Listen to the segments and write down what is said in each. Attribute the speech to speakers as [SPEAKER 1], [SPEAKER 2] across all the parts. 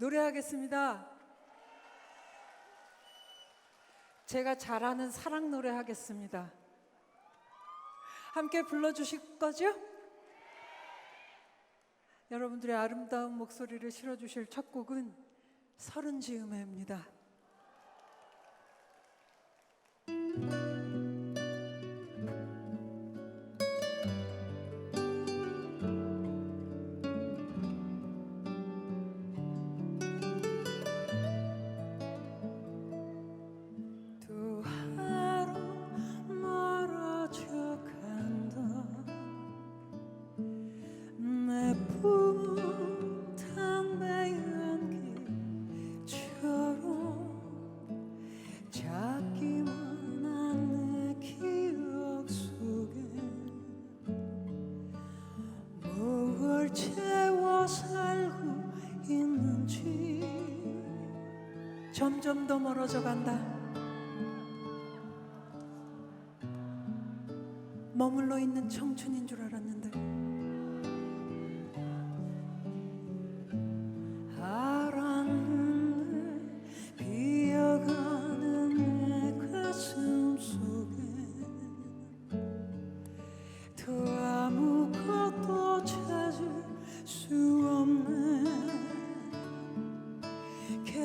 [SPEAKER 1] 노래하겠습니다. 제가 잘하는 사랑 노래 하겠습니다. 함께 불러주실 거죠? 여러분들의 아름다운 목소리를 실어주실 첫 곡은 서른 지음에입니다. 점점 더 멀어져 간다. 머물러 있는 청춘인 줄 알았는데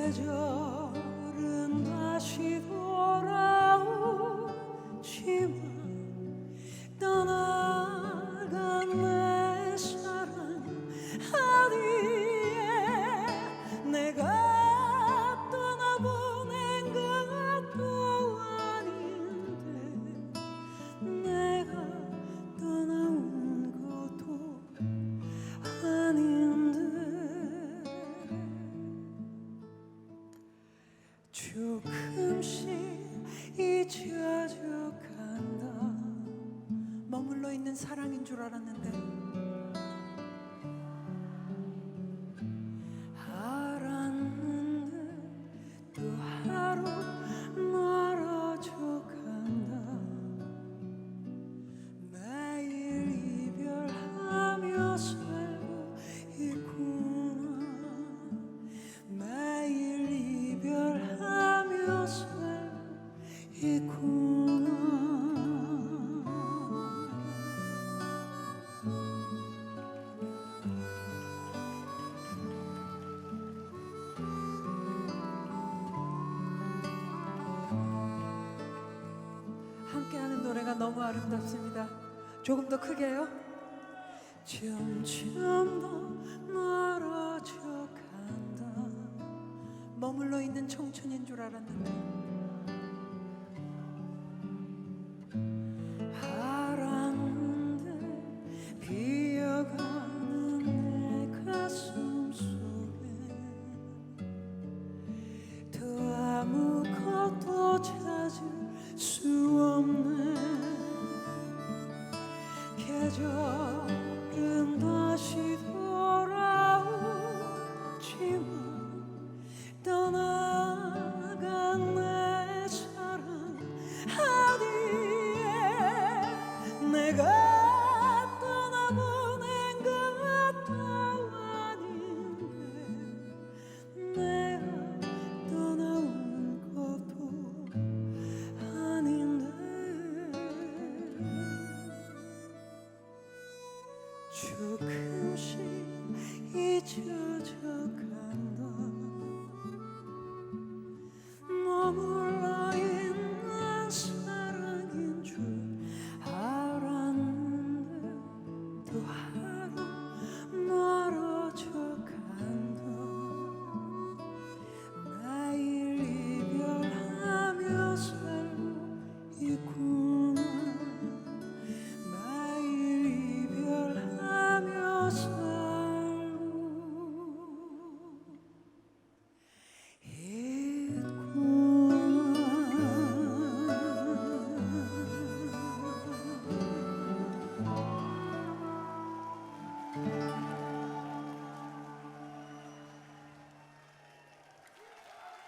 [SPEAKER 1] 계절은 다시 잊혀져 간다. 머물러 있는 사랑인 줄 알았는데 너무 아름답습니다. 조금 더 크게요. 점점 더 멀어져 간다. 머물러 있는 청춘인 줄 알았는데. 내가 떠나보낸 것도 아닌데 내가 떠나온 것도 아닌데. 조금씩 잊혀